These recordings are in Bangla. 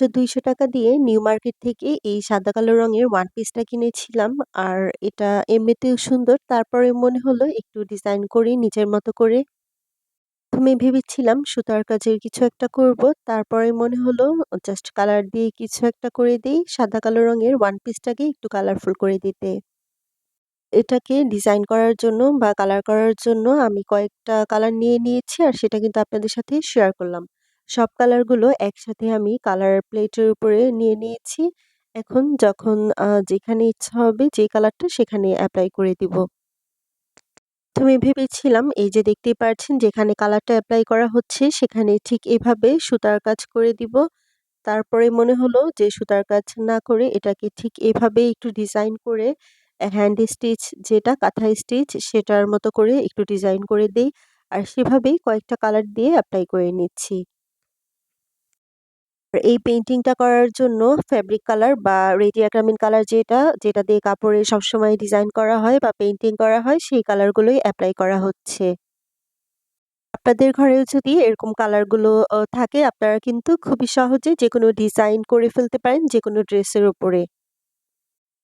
মাত্র ৳২০০ দিয়ে নিউ মার্কেট থেকে এই সাদা কালো রঙের ওয়ান পিসটা কিনেছিলাম। আর এটা এমনিতেও সুন্দর। তারপরে মনে হলো একটু ডিজাইন করি, নিজের মতো করে। প্রথমে ভেবেছিলাম সুতার কাজের কিছু একটা করব। তারপরে মনে হলো জাস্ট কালার দিয়ে কিছু একটা করে দিই, সাদা কালো রঙের ওয়ান পিসটাকে একটু কালারফুল করে দিতে। এটাকে ডিজাইন করার জন্য বা কালার করার জন্য আমি কয়েকটা কালার নিয়ে নিয়েছি, আর সেটা কিন্তু আপনাদের সাথে শেয়ার করলাম। সব কালারগুলো একসাথে আমি কালার প্লেটের উপরে নিয়ে নিয়েছি। এখন যখন যেখানে ইচ্ছা হবে যে কালারটা সেখানে অ্যাপ্লাই করে দিব। প্রথমে ভেবেছিলাম, এই যে দেখতেই পাচ্ছেন যেখানে কালারটা অ্যাপ্লাই করা হচ্ছে, সেখানে ঠিক এভাবে সুতার কাজ করে দিব। তারপরে মনে হলো যে সুতার কাজ না করে এটাকে ঠিক এভাবে একটু ডিজাইন করে হ্যান্ড স্টিচ যেটা কাঁথা স্টিচ সেটার মতো করে একটু ডিজাইন করে দেই। আর সেভাবেই কয়েকটা কালার দিয়ে অ্যাপ্লাই করে নিচ্ছি। এই পেইন্টিংটা করার জন্য ফেব্রিক কালার বা রেডি অ্যাক্রামিন কালার যেটা, যেটা দিয়ে কাপড়ে সবসময় ডিজাইন করা হয় বা পেইন্টিং করা হয় সেই কালারগুলোই অ্যাপ্লাই করা হচ্ছে। আপনাদের ঘরেও যদি এরকম কালারগুলো থাকে আপনারা কিন্তু খুবই সহজে যেকোনো ডিজাইন করে ফেলতে পারেন যেকোনো ড্রেসের উপরে।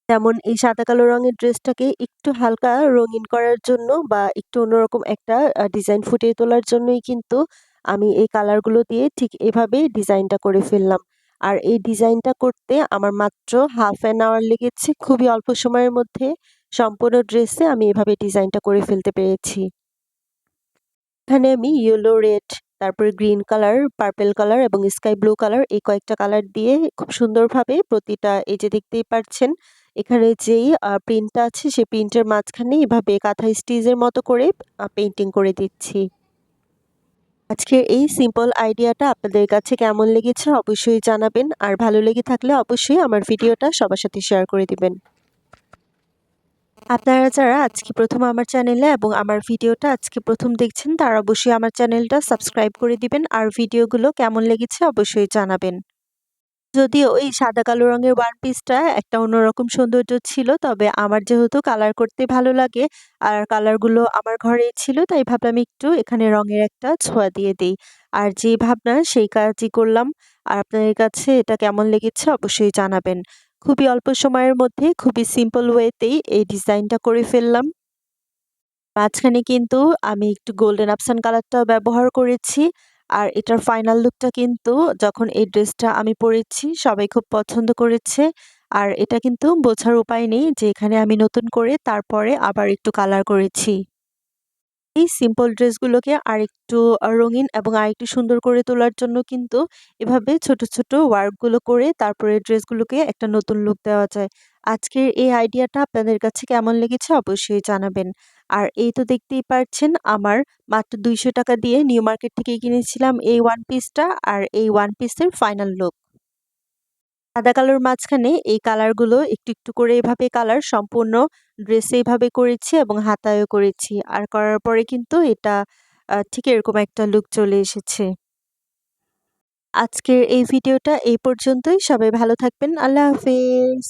যেমন এই সাদা কালো রঙের ড্রেসটাকে একটু হালকা রঙিন করার জন্য বা একটু অন্যরকম একটা ডিজাইন ফুটিয়ে তোলার জন্যই কিন্তু আমি এই কালারগুলো দিয়ে ঠিক এভাবেই ডিজাইনটা করে ফেললাম। আর এই ডিজাইনটা করতে আমার মাত্র হাফ অ্যান আওয়ার লেগেছে। খুবই অল্প সময়ের মধ্যে সম্পূর্ণ ড্রেসে আমি এভাবে ডিজাইনটা করে ফেলতে পেরেছি। এখানে আমি ইয়েলো, রেড, তারপরে গ্রিন কালার, পার্পেল কালার এবং স্কাই ব্লু কালার এই কয়েকটা কালার দিয়ে খুব সুন্দরভাবে প্রতিটা এই যে দেখতেই পারছেন এখানে যেই প্রিন্টটা আছে সেই প্রিন্টের মাঝখানে এভাবে কাঁথা স্টিচের মতো করে পেন্টিং করে দিচ্ছি। আজকের এই সিম্পল আইডিয়াটা আপনাদের কাছে কেমন লেগেছে অবশ্যই জানাবেন। আর ভালো লেগে থাকলে অবশ্যই আমার ভিডিওটা সবার সাথে শেয়ার করে দিবেন। আপনারা যারা আজকে প্রথম আমার চ্যানেলে এবং আমার ভিডিওটা আজকে প্রথম দেখছেন, তারা অবশ্যই আমার চ্যানেলটা সাবস্ক্রাইব করে দিবেন আর ভিডিওগুলো কেমন লেগেছে অবশ্যই জানাবেন। যদিও এই সাদা কালো রঙের ওয়ান পিসটা একটা অন্যরকম সৌন্দর্য ছিল, তবে আমার যেহেতু কালার করতে ভালো লাগে আর কালারগুলো আমার ঘরেই ছিল, তাই ভাবলাম একটু এখানে রঙের একটা ছোঁয়া দিয়ে দিই। আর যে ভাবনা সেই কাজই করলাম। আর আপনাদের কাছে এটা কেমন লেগেছে অবশ্যই জানাবেন। খুবই অল্প সময়ের মধ্যে খুবই সিম্পল ওয়েতেই এই ডিজাইনটা করে ফেললাম। মাঝখানে কিন্তু আমি একটু গোল্ডেন আপসান কালারটাও ব্যবহার করেছি। আর এটার ফাইনাল লুকটা কিন্তু যখন এই ড্রেসটা আমি পরেছি, সবাই খুব পছন্দ করেছে। আর এটা কিন্তু বোঝার উপায় নেই যে এখানে আমি নতুন করে তারপরে আবার একটু কালার করেছি। এই সিম্পল ড্রেসগুলোকে আরেকটু রঙিন এবং আরেকটু সুন্দর করে তোলার জন্য কিন্তু এভাবে ছোট ছোট ওয়ার্কগুলো করে তারপরে ড্রেসগুলোকে একটা নতুন লুক দেওয়া যায়। আজকের এই আইডিয়াটা আপনাদের কাছে কেমন লেগেছে অবশ্যই জানাবেন। আর এই তো দেখতেই পারছেন, আমার মাত্র দুইশো টাকা দিয়ে নিউ মার্কেট থেকে কিনেছিলাম এই ওয়ান পিসটা আর এই ওয়ান পিসের ফাইনাল লুক সাদা কালোর মাঝখানে এই কালারগুলো একটু একটু করে এভাবে কালার সম্পূর্ণ ড্রেসে এইভাবে করেছি এবং হাতায়ও করেছি। আর করার পরে কিন্তু এটা ঠিক এরকম একটা লুক চলে এসেছে। আজকের এই ভিডিওটা এই পর্যন্তই। সবাই ভালো থাকবেন। আল্লাহ হাফেজ।